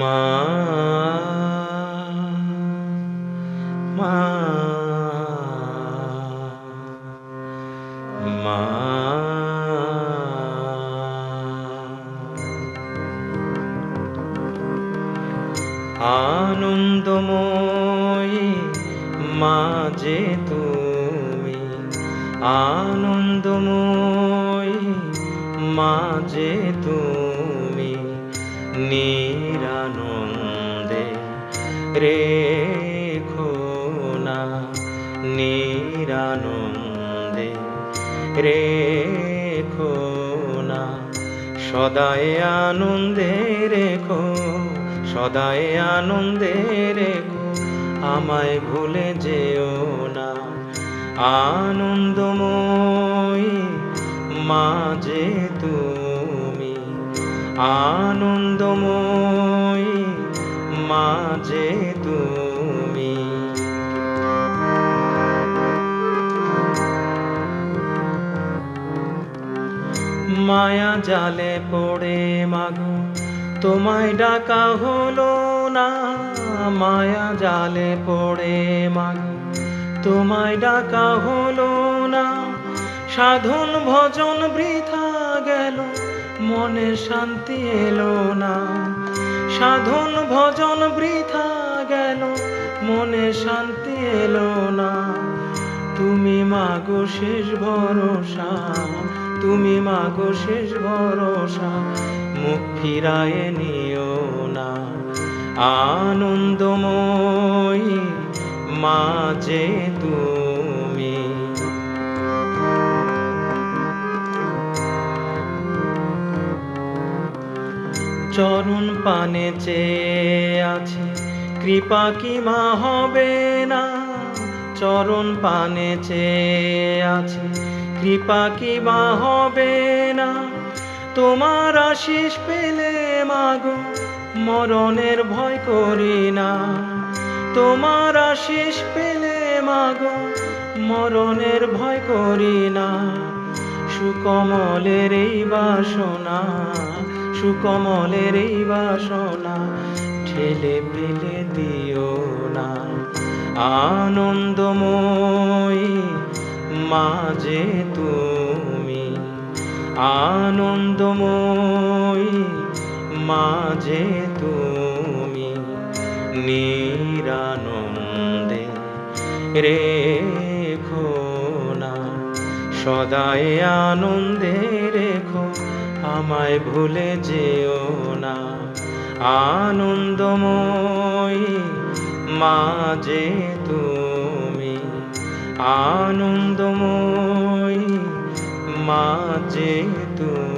মা মা মা আনন্দময়ী মাঝে তুমি আনন্দময়ী মাঝে তুমি নিরানন্দে রেখো না নিরানন্দে রেখো না সদাই আনন্দে রেখো, সদাই আনন্দে রেখো, আমায় ভুলে যেও না। আনন্দময়ী মাঝে তুমি আনন্দময়ী তুমি। মায়া জালে পড়ে মাগো, তোমায় ডাকা হলো না। মায়া জালে পড়ে মাগো, তোমায় ডাকা হলো না। সাধন ভজন বৃথা গেল, মনে শান্তি এলো না। সাধন ভজন বৃথা গেল মনে শান্তি এলো না। তুমি মাগো শেষ ভরসা। তুমি মাগো শেষ ভরসা। মুখ ফিরায় নিও না। আনন্দময়ী মাঝে তুমি। চরণ পানে চেয়ে আছে কৃপা কি মা হবে না, চরণ পানে চেয়ে আছে। কৃপা কি মা হবে না, তোমার আশিস পেলে মাগো, মরণের ভয় করি না। তোমার আশিস পেলে মাগো, মরণের ভয় করি না। সুকমলের এই বাসনা, সুকমলের এই বাসনা ঠেলে ফেলে দিও না। আনন্দময়ী মাঝে তুমি। আনন্দময়ী মাঝে তুমি। নিরানন্দে রেখো না। সদাই আনন্দে রেখো, আমায় ভুলে যেও না। আনন্দময়ী মাঝে তুমি। আনন্দময় মাঝে তুমি।